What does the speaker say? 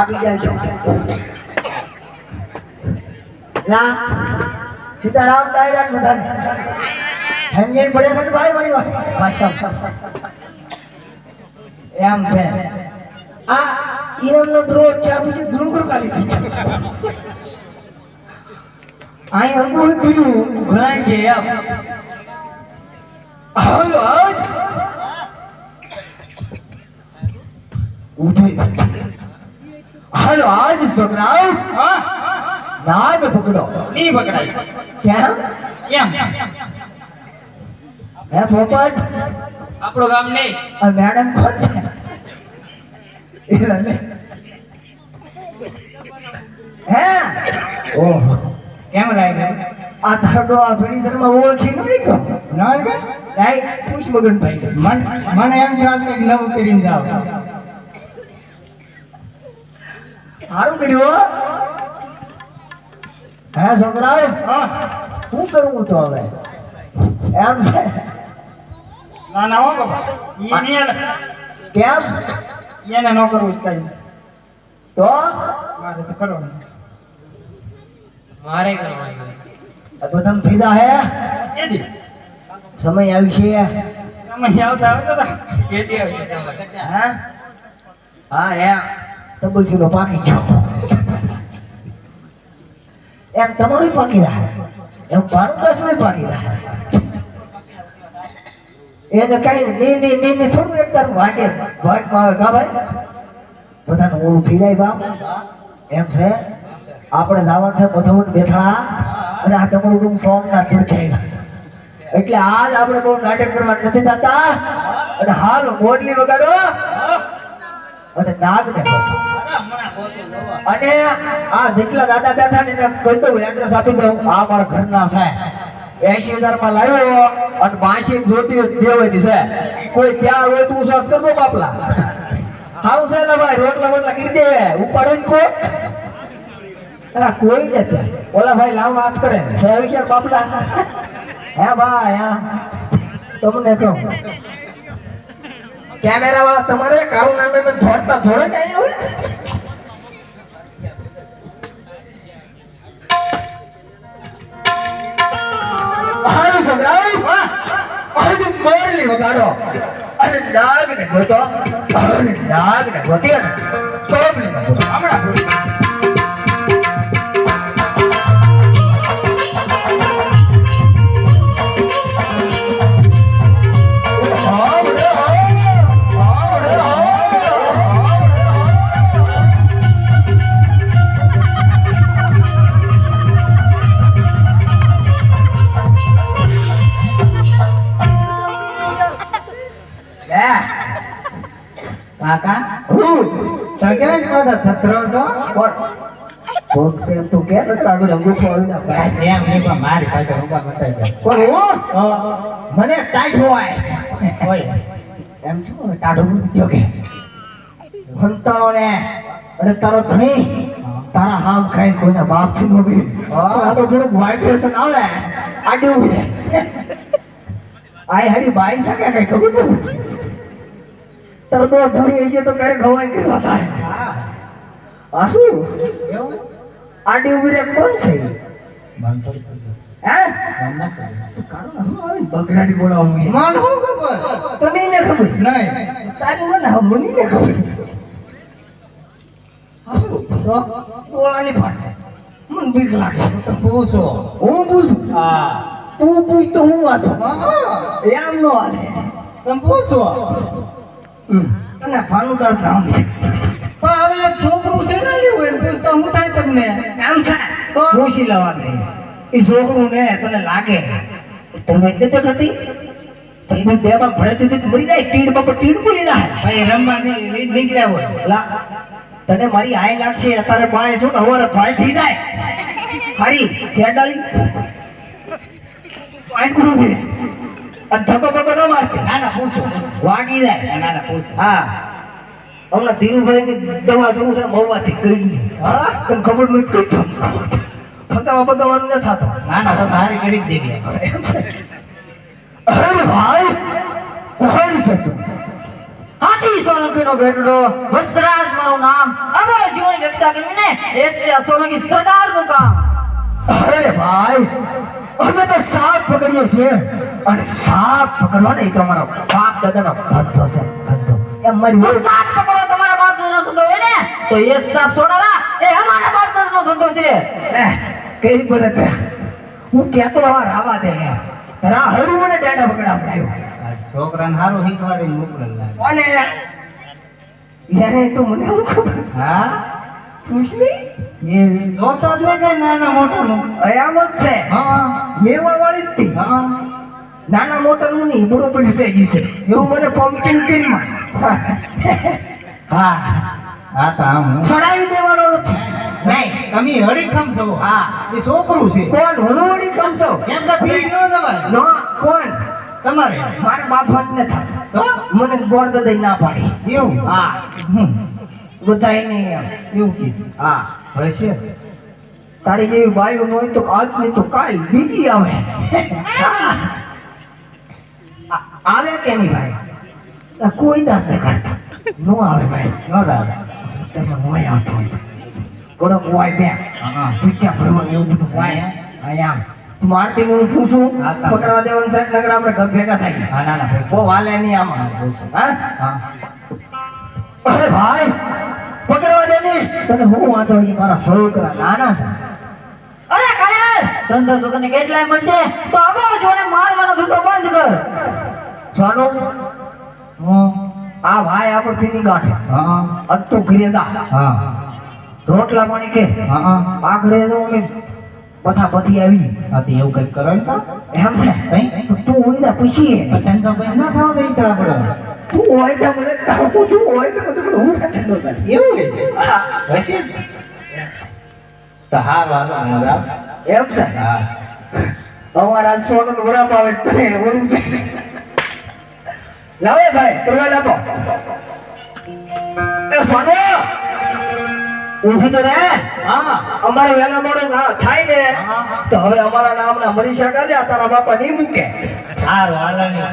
ભાગી જાય છો. ના, સીતારામ ડાયરા બધાને. સમજણ પડે છે ભાઈ મારી વાત? પાછા એમ છે. આ ઈરમનો ડ્રો ત્યાં પછી ડુંગર કાલી થઈ અહીં અંગુળ પીલું ઘણાય છે એમ. હાલો આજ ઉઠી હાલો આજ છોકરાઓ હા? નાગ પકડો. ની પકડાય. કેમ? કેમ? હે પોપટ? આપણું ગામ નહીં. આ મેડમ કોણ છે? ને હે? ઓ કેમ લાગ્યું આ તારો આ ફર્નિચરમાં ઓળખી નથી કો ના પૂછ મગન ભાઈ મન મને એમ છે કે નવું કરીને જાવ સારું કર્યું હો. હે છોકરાઓ હા. શું કરવું તો હવે? એમ છે. ના ના હો બાપા. કેમ? એને ન કરવું જ કાંઈ. તો? મારે તો કરવાનું મારે કરવાનું આ બધા ફીદા હે. કેદી? સમય આવી છે. સમય આવતા આવતા કેદી આવશે સમય? હે? હા એમ. તબલસીનો પાકી ગયો. એમ તમારું પાકી રહે એમ મારું દસનું પાકી રહે એને કઈ ની ની ની ની થોડું એક તારું વાગે ભાગમાં આવે કા ભાઈ? બધાને ઓળું થઈ જાય બાપ. એમ છે, આપણે જવાનું છે બધું બેઠા અને આ તમારું સોંગ ના પડખાય એટલે આજ આપણે બહુ નાટક કરવા નથી થતા અને હાલ મોરલી વગાડો. અને નાગ ને અને આ જેટલા દાદા બેઠા ને કહી દઉં એડ્રેસ આપી દઉં. આ મારા ઘરના છે. એસી હજારમાં લાવ્યો અને બાસી જોતી દેવાની છે. કોઈ ત્યાં હોય તો શોધ કરતો બાપલા. સારું છે ને ભાઈ, રોટલા બોટલા કરી દે. ઉપાડે ને કોઈ કોઈ ને ત્યાં. ઓલા ભાઈ લાવ વાત કરે. છે વિચાર બાપલા. હે ભાઈ, હા. તમને કહું. કેમેરા વાળા તમારે કારું નામે ધોડતા ધોડે થોડે કઈ હોય? મોરલી વગાડો. અને નાગ ને ગોતો. અને નાગ ને ગોતી અને ટોપલી ને હમણાં. હું. તમે કેમ બધા છો? કોણ? છે તું કે નકર આગળ અંગૂઠો આવી ના પડાય. એમ નહીં પણ મારી પાસે રૂપા બતાવી દે. કોણ? હું? મને ટાઈટ હોય. હોય એમ છું? ટાઢો મૃત કે. હંતાણો ને. અને તારો ધણી. તારા હામ ખાઈ કોઈના બાપથી નો બી. આનો થોડુંક વાઇબ્રેશન આવે. આડું. આય હરી બાઈ છે કે કઈ ખબર નથી તારો તો ધણી હશે તો ક્યારે ખવાય કે વાત આવે હા આ શું? આડી ઊભી રે કોણ છે. હે? આવી બગડાડી બોલાવું મને? ખબર? તને ને ખબર? નહીં. તારી મને હા મને ને ખબર? આ શું? તો બોલાની ફાટ મને બીક લાગે. તો પૂછો. હું પૂછું? હા. તું પૂછ તો હું વાતો હા. એમ નો હાલે તમે પૂછો. તને ભાનુદાસ નામ છે. પણ હવે એક છોકરું છે ને લેવું એને પૂછતા હું થાય તમને? એમ છે. તો પૂછી લેવા દે એ છોકરું ને તને લાગે. તમે એટલે તો હતી? તમે બે માં ભરે દીધી મરી જાય. ટીડ બાપા ટીડ બોલી જાય ભાઈ રમવા નીકળ્યા હોય. લા તને મારી આય લાગશે અત્યારે પાય છો ને હવારે ભાઈ થઈ જાય. હારી સેડાલી આઈ ગુરુ અને ધક્કો બકો ન મારતી. ના ના પૂછો. વાગી જાય ના ના પૂછો. હા. હમણાં ધીરુભાઈ ની દવા શું છે? મહુવાથી કઈ હા? તને ખબર નથી કઈ તો? ફગાવા બગાવાનું ન થતો. ના ના તો તારી કરી દેવી. અરે ભાઈ, કોણ છે તું? હાથી સોલંકીનો બેટડો. વસરાજ મારું નામ. અમર જીવન રક્ષા કરીને એ સોલંકી સરદારનું કામ. અરે ભાઈ અમે તો સાપ પકડીએ છીએ. અને સાપ પકડવા ને એ તો અમારો બાપ દાદાનો ધંધો છે ધંધો. એમ મારી જો સાપ પકડો તમારા બાપ દાદાનો ધંધો હોય ને તો એ સાપ છોડાવા એ અમારા બાપ દાદાનો ધંધો છે. એ, કઈ બોલે તે? હું કેતો આવા રાવા દે. રા હરું મને દાંડા પકડાવડાયો આ છોકરાને હારું હિંકવાડી મોકલ લાગે. અને યારે તો મને હું? ખબર હા પૂછ લી એ જોતો જ નહીં કઈ નાના મોટાનું. અયામ જ છે. હા. લેવા વાળી જ હતી. હા. નાના મોટાનું નહીં બરોબર છે ઈ છે. એવું મને કિનમાં હા. હા તો આમ. હું. ચડાવી દેવાનો નથી. નહીં તમે હડીખમ છો. હા. એ છોકરું છે. કોણ? હું વળી છો? એમ તો પી ન જવાય. નો કોણ? તમારે. મારા બાપા ને તો? થાય મને ગોળ દઈ ના પાડી. એવું? હા. હમ. બધાય એવું કીધું. હા હવે છે તારી જેવી બાયું ન હોય તો આજ નહીં તો કાલ બીજી આવે. આવે કે નહીં ભાઈ? કોઈ દાંત નહીં કાઢતા. નો આવે ભાઈ ન દાદા તમે મોય આવતો હોય થોડોક હોય બે. પૂછ્યા ભરવાનું એવું બધું હોય અહીંયા મારતી હું પૂછું પકડવા દેવાનું સાહેબ નગર આપણે ઘર ભેગા થાય ના ના બહુ હાલે નહીં આમાં. હા. અરે ભાઈ ને તને હું વાંધો એ મારા છોકરા નાના છે. અરે કાયર ધંધો તો તને કેટલાય મળશે? તો અગાઉ જોડે મારવાનો ધંધો બંધ કર. સાનો હું આ ભાઈ આપણથી ની ગાંઠે હા. તું ઘરે જા. હા. રોટલા પાણી કે? હા આખરે તો અમે પથા પથી આવી. આથી એવું કઈ કરે ને એમ છે. કઈ? તું હોય ને પૂછીએ. પછી તો ના થવા દઈ તો આપણે. તું હોય ત્યાં મને તારું પૂછું હોય ને બધું હું નથી જોતા. એવું હશે તો હારું હાલો હું એમ છે? અમારા સોનું લાવે ભાઈ કરવા લાવો એ સોનો! ઊભી તો રે હા. અમારે વેલા મોડું થાય ને. તો હવે અમારા નામના મનીષા કાઢ્યા તારા બાપા નહીં મૂકે. હારું હાલો ને.